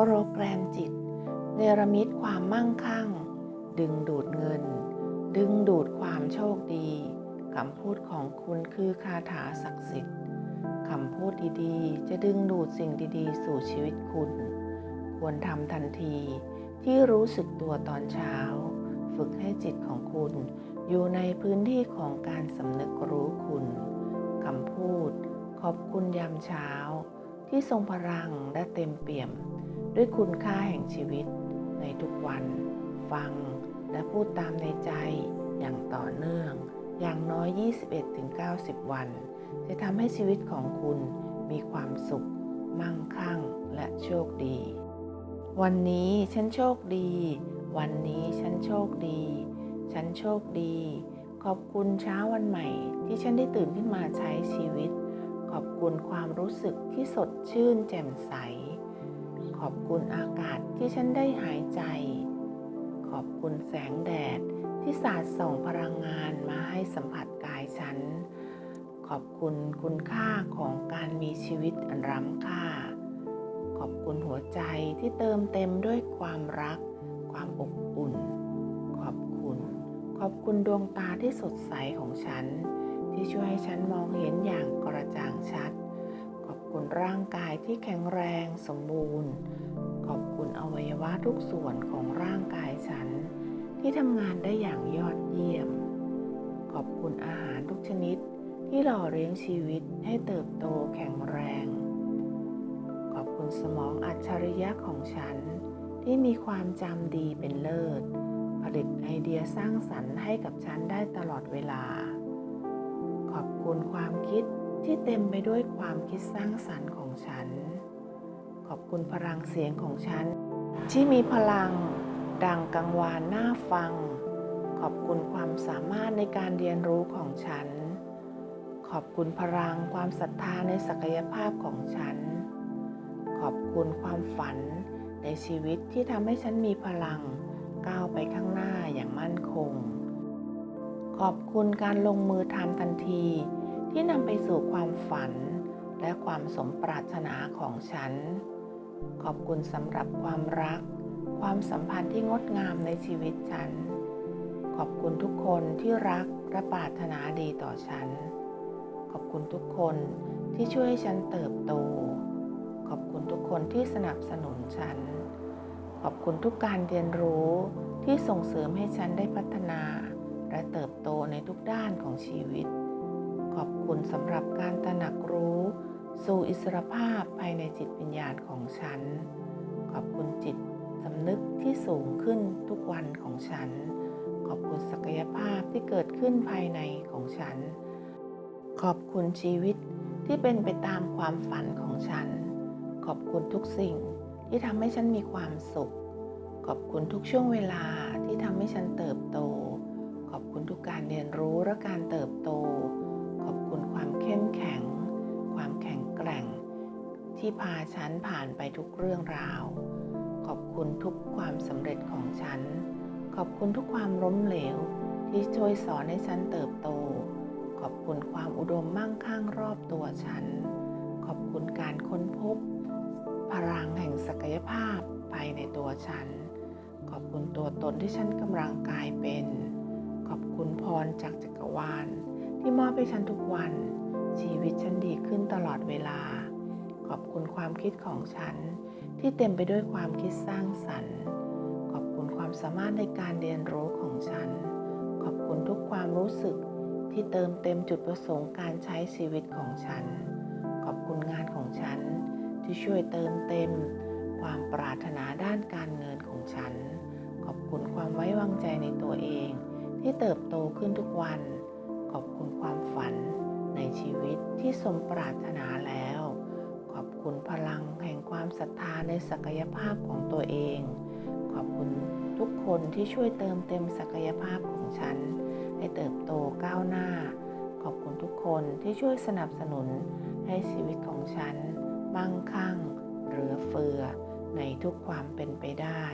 โปรแกรมจิต เนรมิตความมั่งคั่ง ดึงดูดเงิน ดึงดูดความโชคดีคำพูดของคุณคือคาถาศักดิ์สิทธิ์คำพูดดีๆ จะดึงดูดสิ่งดีๆ สู่ชีวิตคุณ ควรทำทันทีที่รู้สึกตัวตอนเช้า ฝึกให้จิตของคุณอยู่ในพื้นที่ของการสำนึกรู้คุณคำพูด ขอบคุณยามเช้า ที่ทรงพลังและเต็มเปี่ยม ด้วยคุณค่าแห่งชีวิตในทุกวัน ฟังและพูดตามในใจอย่างต่อเนื่อง อย่างน้อย 21-90 วัน จะทำให้ชีวิตของคุณมีความสุข มั่งคั่ง และโชคดี วันนี้ฉันโชคดี วันนี้ฉันโชคดี ฉันโชคดี ขอบคุณเช้าวันใหม่ ที่ฉันได้ตื่นขึ้นมาใช้ชีวิต ขอบคุณความรู้สึกที่สดชื่นแจ่มใส ขอบคุณอากาศที่ฉันได้หายใจ ขอบคุณแสงแดดที่สาดส่องพลังงานมาให้สัมผัสกายฉัน ขอบคุณคุณค่าของการมีชีวิตอันล้ำค่า ขอบคุณหัวใจที่เติมเต็มด้วยความรัก ความอบอุ่น ขอบคุณ ขอบคุณดวงตาที่สดใสของฉัน ที่ช่วยให้ฉันมองเห็นอย่างกระจ่างชัด คุณร่างกายที่แข็งแรงสมบูรณ์ ขอบคุณอวัยวะทุกส่วนของร่างกายฉัน ที่ทำงานได้อย่างยอดเยี่ยม ขอบคุณอาหารทุกชนิดที่หล่อเลี้ยงชีวิตให้เติบโตแข็งแรง ขอบคุณสมองอัจฉริยะของฉัน ที่มีความจำดีเป็นเลิศ ผลิตไอเดียสร้างสรรค์ให้กับฉันได้ตลอดเวลา ขอบคุณความคิด ที่เต็มไปด้วยความคิดสร้างสรรค์ของฉัน ขอบคุณพลังเสียงของฉัน ที่มีพลังดังกังวานน่าฟัง ขอบคุณความสามารถในการเรียนรู้ของฉัน ขอบคุณพลังความศรัทธาในศักยภาพของฉัน ขอบคุณความฝันในชีวิตที่ทำให้ฉันมีพลังก้าวไปข้างหน้าอย่างมั่นคง ขอบคุณการลงมือทำทันที ที่นำไปสู่ความฝันและความสมปรารถนาของฉัน ขอบคุณสำหรับความรัก ความสัมพันธ์ที่งดงามในชีวิตฉัน ขอบคุณทุกคนที่รักและปรารถนาดีต่อฉัน ขอบคุณทุกคนที่ช่วยให้ฉันเติบโต ขอบคุณทุกคนที่สนับสนุนฉัน ขอบคุณทุกการเรียนรู้ที่ส่งเสริมให้ฉันได้พัฒนา และเติบโตในทุกด้านของชีวิต ขอบคุณสำหรับการตระหนักรู้ สู่อิสรภาพภายในจิตวิญญาณของฉัน ขอบคุณจิตสำนึกที่สูงขึ้นทุกวันของฉัน ขอบคุณศักยภาพที่เกิดขึ้นภายในของฉัน ขอบคุณชีวิตที่เป็นไปตามความฝันของฉัน ขอบคุณทุกสิ่งที่ทำให้ฉันมีความสุข ขอบคุณทุกช่วงเวลาที่ทำให้ฉันเติบโต ขอบคุณทุกการเรียนรู้และการเติบโต ที่พาฉันผ่านไปทุกเรื่องราว ขอบคุณทุกความสำเร็จของฉัน ขอบคุณทุกความล้มเหลว ที่ช่วยสอนให้ฉันเติบโต ขอบคุณความอุดมมั่งคั่งรอบตัวฉัน ขอบคุณการค้นพบ พลังแห่งศักยภาพภายในตัวฉัน ขอบคุณตัวตนที่ฉันกำลังกลายเป็น ขอบคุณพรจากจักรวาล ที่มอบให้ฉันทุกวัน ชีวิตฉันดีขึ้นตลอดเวลา ขอบคุณความคิดของฉัน ที่เต็มไปด้วยความคิดสร้างสรรค์ ขอบคุณความสามารถในการเรียนรู้ของฉัน ขอบคุณทุกความรู้สึกที่เติมเต็มจุดประสงค์การใช้ชีวิตของฉัน ขอบคุณงานของฉัน ที่ช่วยเติมเต็ม ความปรารถนาด้านการเงินของฉัน ขอบคุณความไว้วางใจในตัวเอง ที่เติบโตขึ้นทุกวัน ขอบคุณความฝันในชีวิตที่สมปรารถนาแล้ว คุณพลังแห่งความศรัทธาในศักยภาพของตัวเอง ขอบคุณทุกคนที่ช่วยเติมเต็มศักยภาพของฉัน ให้เติบโตก้าวหน้า ขอบคุณทุกคนที่ช่วยสนับสนุนให้ชีวิตของฉัน มั่งคั่ง เหลือเฟือ ในทุกความเป็นไปได้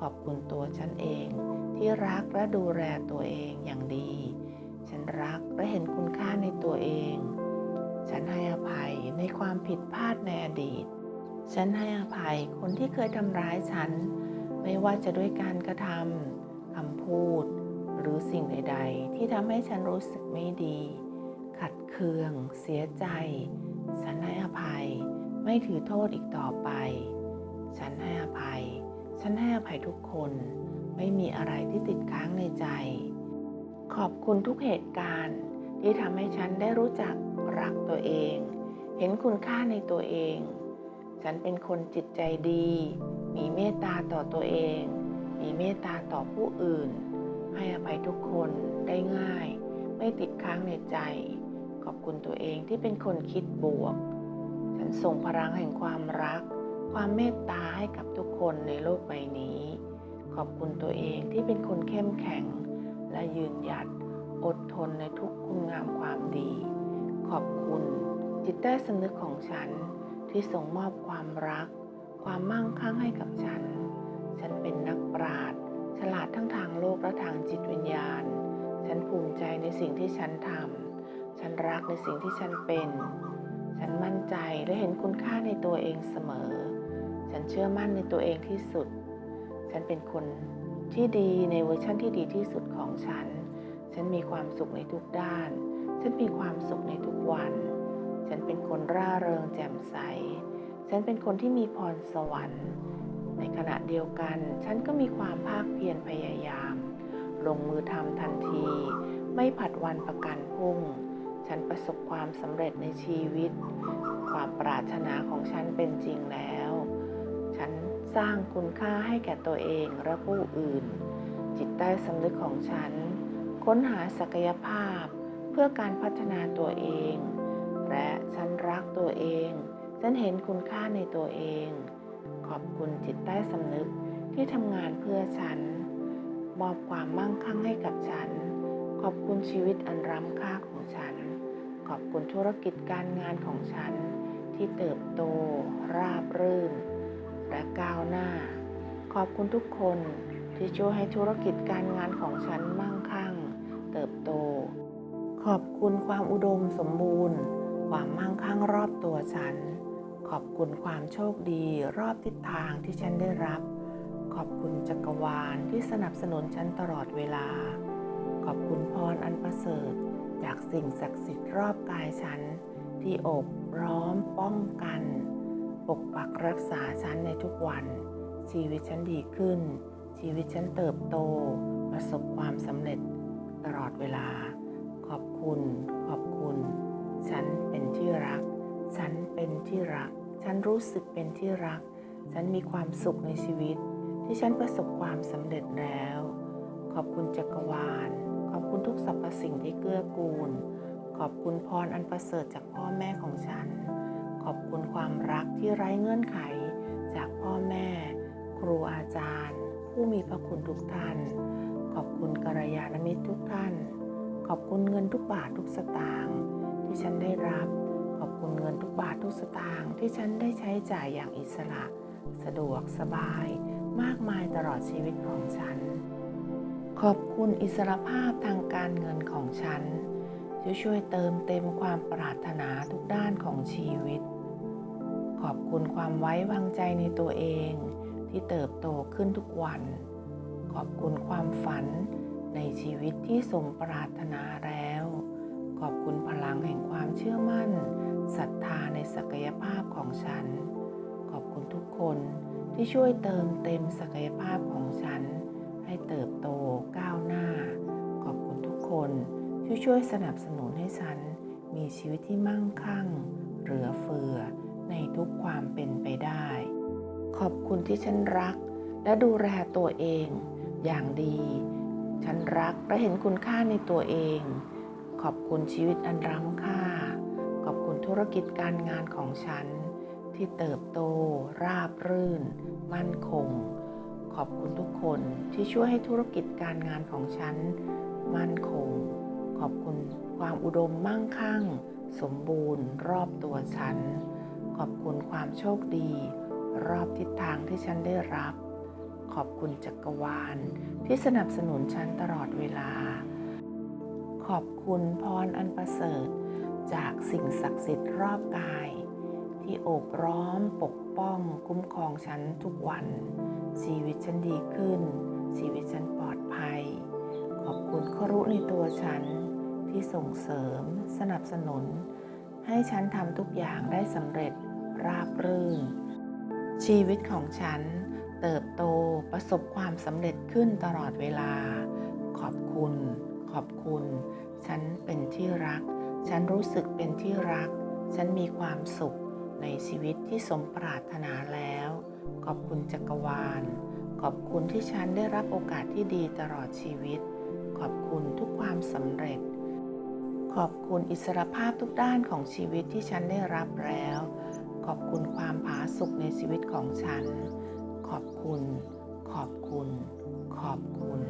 ขอบคุณตัวฉันเองที่รักและดูแลตัวเองอย่างดี ฉันรักและเห็นคุณค่าในตัวเอง ฉันให้อภัยในความผิดพลาดในอดีต ฉันให้อภัยคนที่เคยทำร้ายฉัน ไม่ว่าจะด้วยการกระทำคำพูด หรือสิ่งใด ๆ ที่ทำให้ฉันรู้สึกไม่ดี ขัดเคือง เสียใจ ฉันให้อภัย ไม่ถือโทษอีกต่อไป ฉันให้อภัย ฉันให้อภัยทุกคน ไม่มีอะไรที่ติดค้างในใจ ขอบคุณทุกเหตุการณ์ที่ทำให้ฉันได้รู้จัก รักตัวเอง เห็นคุณค่าในตัวเอง ฉันเป็นคนจิตใจดี มีเมตตาต่อตัวเอง มีเมตตาต่อผู้อื่น ให้อภัยทุกคนได้ง่าย ไม่ติดค้างในใจ ขอบคุณตัวเองที่เป็นคนคิดบวก ฉันส่งพลังแห่งความรัก ความเมตตาให้กับทุกคนในโลกใบนี้ ขอบคุณตัวเองที่เป็นคนเข้มแข็งและยืนหยัดอดทนในทุกคุณงามความดี ขอบคุณจิตใต้สำนึกของฉันที่ส่งมอบความรัก ความมั่งคั่งให้กับฉัน ฉันเป็นนักปราชญ์ฉลาดทั้งทางโลกและทางจิตวิญญาณ ฉันภูมิใจในสิ่งที่ฉันทำ ฉันรักในสิ่งที่ฉันเป็น ฉันมั่นใจและเห็นคุณค่าในตัวเองเสมอ ฉันเชื่อมั่นในตัวเองที่สุด ฉันเป็นคนที่ดีในเวอร์ชั่นที่ดีที่สุดของฉัน ฉันมีความสุขในทุกด้าน ฉันมีความสุขในทุกวัน ฉันเป็นคนร่าเริงแจ่มใส ฉันเป็นคนที่มีพรสวรรค์ ในขณะเดียวกัน ฉันก็มีความภาคเพียรพยายาม ลงมือทำทันที ไม่ผัดวันประกันพรุ่ง ฉันประสบความสำเร็จในชีวิต ความปรารถนาของฉันเป็นจริงแล้ว ฉันสร้างคุณค่าให้แก่ตัวเองและผู้อื่น จิตใต้สำนึกของฉัน ค้นหาศักยภาพ เพื่อการพัฒนาตัวเอง และฉันรักตัวเอง ฉันเห็นคุณค่าในตัวเอง ขอบคุณจิตใต้สำนึกที่ทำงานเพื่อฉัน มอบความมั่งคั่งให้กับฉัน ขอบคุณชีวิตอันล้ำค่าของฉัน ขอบคุณธุรกิจการงานของฉัน ที่เติบโต ราบรื่น และก้าวหน้า ขอบคุณทุกคนที่ช่วยให้ธุรกิจการงานของฉันมั่งคั่ง เติบโต ขอบคุณความอุดมสมบูรณ์ ความมั่งคั่งรอบตัวฉัน ขอบคุณความโชคดีรอบทิศทางที่ฉันได้รับ ขอบคุณจักรวาลที่สนับสนุนฉันตลอดเวลา ขอบคุณพรอันประเสริฐ จากสิ่งศักดิ์สิทธิ์รอบกายฉัน ที่อบร้อมป้องกัน ปกปักรักษาฉันในทุกวัน ชีวิตฉันดีขึ้น ชีวิตฉันเติบโต ประสบความสำเร็จตลอดเวลา คุณ ขอบคุณ ฉันเป็นที่รัก ฉันเป็นที่รัก ฉันรู้สึกเป็นที่รัก ฉันมีความสุขในชีวิต ที่ฉันประสบความสำเร็จแล้ว ขอบคุณจักรวาล ขอบคุณทุกสรรพสิ่งที่เกื้อกูล ขอบคุณพรอันประเสริฐจากพ่อแม่ของฉัน ขอบคุณความรักที่ไร้เงื่อนไข จากพ่อแม่ ครูอาจารย์ ผู้มีพระคุณทุกท่าน ขอบคุณกัลยาณมิตรทุกท่าน ขอบคุณเงินทุกบาททุกสตางค์ที่ฉันได้รับ ขอบคุณเงินทุกบาททุกสตางค์ที่ฉันได้ใช้จ่ายอย่างอิสระ สะดวกสบาย มากมายตลอดชีวิตของฉัน ขอบคุณอิสรภาพทางการเงินของฉันที่ช่วยเติมเต็มความปรารถนาทุกด้านของชีวิต ขอบคุณความไว้วางใจในตัวเอง ที่เติบโตขึ้นทุกวัน ขอบคุณความฝัน ในชีวิตที่สมปรารถนาแล้ว ขอบคุณพลังแห่งความเชื่อมั่นศรัทธาในศักยภาพของฉัน ขอบคุณทุกคนที่ช่วยเติมเต็มศักยภาพของฉัน ให้เติบโตก้าวหน้า ขอบคุณทุกคนที่ช่วยสนับสนุนให้ฉัน มีชีวิตที่มั่งคั่ง เหลือเฟือในทุกความเป็นไปได้ ขอบคุณที่ฉันรัก และดูแลตัวเอง อย่างดี ฉันรักและเห็นคุณค่าในตัวเอง ขอบคุณชีวิตอันล้ำค่า ขอบคุณธุรกิจการงานของฉัน ที่เติบโต ราบรื่น มั่นคง ขอบคุณทุกคนที่ช่วยให้ธุรกิจการงานของฉัน มั่นคง ขอบคุณความอุดมมั่งคั่ง สมบูรณ์ รอบตัวฉัน ขอบคุณความโชคดี รอบทิศทางที่ฉันได้รับ ขอบคุณจักรวาล ที่สนับสนุนฉันตลอดเวลา ขอบคุณพรอันประเสริฐ จากสิ่งศักดิ์สิทธิ์รอบกาย ที่โอบร้อมปกป้องคุ้มครองฉันทุกวัน ชีวิตฉันดีขึ้น ชีวิตฉันปลอดภัย ขอบคุณครุในตัวฉันที่ส่งเสริม สนับสนุน ให้ฉันทำทุกอย่างได้สำเร็จราบรื่น ชีวิตของฉัน เติบโตประสบความสำเร็จขึ้นตลอดเวลา ขอบคุณ ขอบคุณ ฉันเป็นที่รัก ฉันรู้สึกเป็นที่รัก ฉันมีความสุขในชีวิตที่สมปรารถนาแล้ว ขอบคุณจักรวาล ขอบคุณที่ฉันได้รับโอกาสที่ดีตลอดชีวิต ขอบคุณทุกความสำเร็จ ขอบคุณอิสรภาพทุกด้านของชีวิตที่ฉันได้รับแล้ว ขอบคุณความผาสุกในชีวิตของฉัน ขอบคุณ ขอบคุณ ขอบคุณ